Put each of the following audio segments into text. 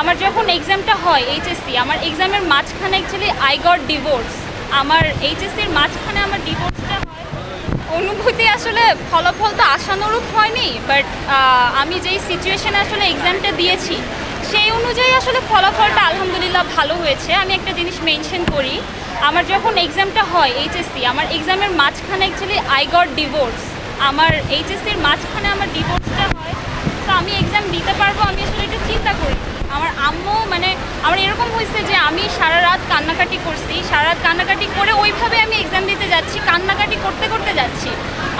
আমার যখন এক্সামটা হয় এইচএসসি আমার এক্সামের মাঝখানে অ্যাকচুয়ালি আই গট ডিভোর্স আমার এইচএসসির মাঝখানে আমার ডিভোর্সটা হয়। অনুভূতি আসলে ফলাফল তো আশানুরূপ হয়নি বাট আমি যেই সিচুয়েশনে আসলে এক্সামটা দিয়েছি, সেই অনুযায়ী আসলে ফলাফলটা আলহামদুলিল্লাহ ভালো হয়েছে। আমি একটা জিনিস মেনশন করি, আমার যখন এক্সামটা হয় এইচএসসি আমার এক্সামের মাঝখানে অ্যাকচুয়ালি আই গট ডিভোর্স আমার এইচএসসির মাঝখানে আমার ডিভোর্সটা হয়, তো আমি এক্সাম দিতে পারব, আমি আসলে এটা চিন্তা করি আমার আম্মু মানে আমার এরকম হয়েছে যে আমি সারা রাত কান্নাকাটি করছি, সারা রাত কান্নাকাটি করে ওইভাবে আমি এক্সাম দিতে যাচ্ছি, কান্নাকাটি করতে করতে যাচ্ছি।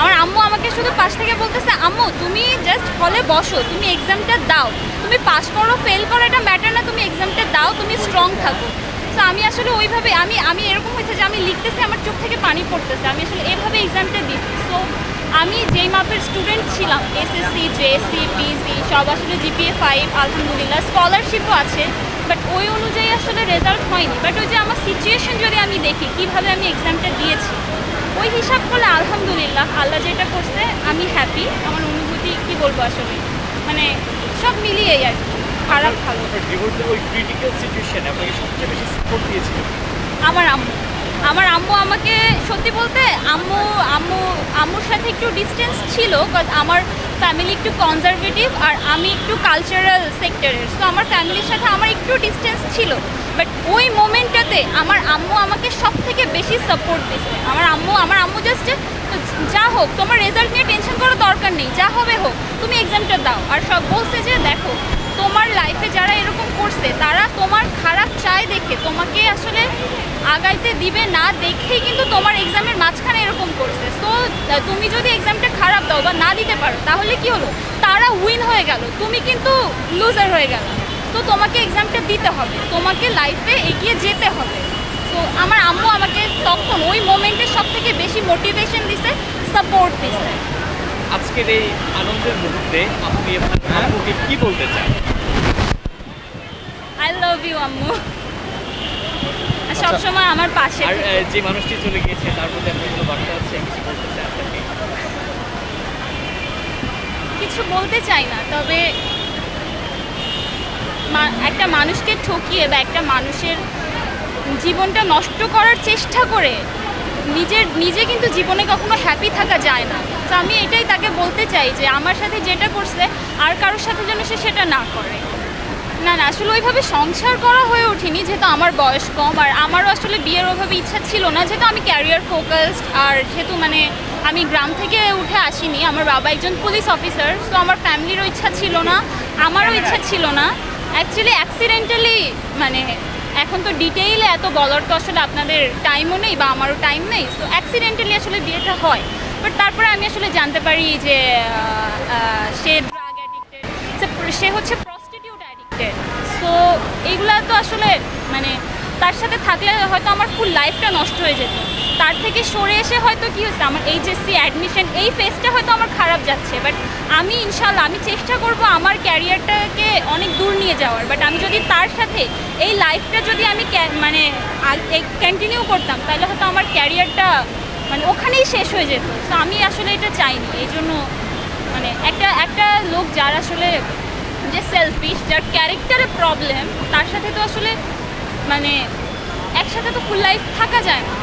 আমার আম্মু আমাকে শুধু পাশ থেকে বলতেছে, আম্মু, তুমি জাস্ট হলে বসো, তুমি এক্সামটা দাও। তুমি পাশ করো ফেল করো, এটা ম্যাটার না, তুমি এক্সামটা দাও, তুমি স্ট্রং থাকো। তো আমি আসলে ওইভাবে, আমি আমি এরকম হয়েছে যে আমি লিখতেছি, আমার চোখ থেকে পানি পড়তেছে। আমি আসলে এভাবে এক্সামটা দিচ্ছি সো আমি যেই মাপের স্টুডেন্ট ছিলাম এসএসসি জেএসসি পিএসসি সব আসলে জিপিএ ফাইভ আলহামদুলিল্লাহ স্কলারশিপও আছে। বাট ওই অনুযায়ী আসলে রেজাল্ট হয়নি। বাট ওই যে আমার সিচুয়েশন যদি আমি দেখি কীভাবে আমি এক্সামটা দিয়েছি ওই হিসাব করলে আলহামদুলিল্লাহ আল্লাহ যেটা করছে আমি হ্যাপি আমার অনুভূতি কি বলব আসলে? মানে সব মিলিয়েই আর কি। খারাপ ভালো। ওই ক্রিটিক্যাল সিচুয়েশনে আপনাকে সবচেয়ে বেশি সাপোর্ট দিয়েছিল? আমার আম্মু। আমার আম্মু আমাকে সত্যি বলতে আম্মু আম্মু, আম্মুর সাথে একটু ডিস্টেন্স ছিল বাট আমার ফ্যামিলি একটু কনজারভেটিভ আর আমি একটু কালচারাল সেক্টরের সো আমার ফ্যামিলির সাথে আমার একটু ডিস্টেন্স ছিল বাট ওই মোমেন্টটাতে আমার আম্মু আমাকে সব থেকে বেশি সাপোর্ট দিচ্ছে আমার আম্মু আমার আম্মু জাস্ট যা হোক, তোমার রেজাল্ট নিয়ে টেনশন করার দরকার নেই, যা হবে হোক, তুমি এক্সামটা দাও। আর সব বলছে যে, দেখো, তোমার লাইফে যারা এরকম করছে, তারা তোমার খারাপ চায় দেখে, তোমাকে আসলে আগাইতে দিবে না দেখেই কিন্তু তোমার এক্সামের মাঝখানে এরকম করছে। তো তুমি যদি এক্সামটা খারাপ দাও বা না দিতে পারো তাহলে কি হলো? তারা উইন হয়ে গেল তুমি কিন্তু লুজার হয়ে গেল। তো তোমাকে এক্সামটা দিতে হবে তোমাকে লাইফে এগিয়ে যেতে হবে। তো আমার আম্মু আমাকে তখন ওই মোমেন্টে সব থেকে বেশি মোটিভেশন দিছে সাপোর্ট দিছে। আজকের এই আনন্দের মুহূর্তে আপনি আপনার আম্মুকে কি বলতে চান? আই লাভ ইউ আম্মু। সবসময় আমার পাশে আর যে মানুষটি চলে গিয়েছে তার আপনার কোনো বার্তা আছে কিছু বলতে চান আপনাকে। কিছু বলতে চাই না তবে একটা মানুষকে ঠকিয়ে বা একটা মানুষের জীবনটা নষ্ট করার চেষ্টা করে নিজের নিজে কিন্তু জীবনে কখনো হ্যাপি থাকা যায় না। তো আমি এটাই তাকে বলতে চাই যে আমার সাথে যেটা করছে আর কারোর সাথে যেন সে সেটা না করে। না না আসলে ওইভাবে সংসার করা হয়ে ওঠেনি যেহেতু আমার বয়স কম আর আমারও আসলে বিয়ের ওইভাবে ইচ্ছা ছিল না যেহেতু আমি ক্যারিয়ার ফোকাসড আর যেহেতু মানে আমি গ্রাম থেকে উঠে আসিনি আমার বাবা একজন পুলিশ অফিসার তো আমার ফ্যামিলিরও ইচ্ছা ছিল না আমারও ইচ্ছা ছিল না। অ্যাকচুয়ালি অ্যাক্সিডেন্টালি মানে এখন তো ডিটেইলে এত বলার তো আসলে আপনাদের টাইমও নেই বা আমারও টাইম নেই তো অ্যাক্সিডেন্টালি আসলে বিয়েটা হয়। বাট তারপরে আমি আসলে জানতে পারি যে সে ড্রাগ অ্যাডিক্টেড সে হচ্ছে প্রস্টিটিউট সো এইগুলা তো আসলে মানে তার সাথে থাকলে হয়তো আমার ফুল লাইফটা নষ্ট হয়ে যেত। তার থেকে সরে এসে হয়তো কি হচ্ছে আমার এইচএসসি অ্যাডমিশন এই ফেজটা হয়তো আমার খারাপ যাচ্ছে। বাট আমি ইনশাল্লাহ আমি চেষ্টা করব আমার ক্যারিয়ারটাকে অনেক দূর নিয়ে যাওয়ার। বাট আমি যদি তার সাথে এই লাইফটা যদি আমি মানে কন্টিনিউ করতাম, তাহলে হয়তো আমার ক্যারিয়ারটা মানে ওখানেই শেষ হয়ে যেত। তো আমি আসলে এটা চাইনি। এই জন্য মানে একটা একটা লোক যার আসলে যে সেলফিশ যার ক্যারেক্টারে প্রবলেম তার সাথে তো আসলে মানে একসাথে তো ফুল লাইফ থাকা যায় না।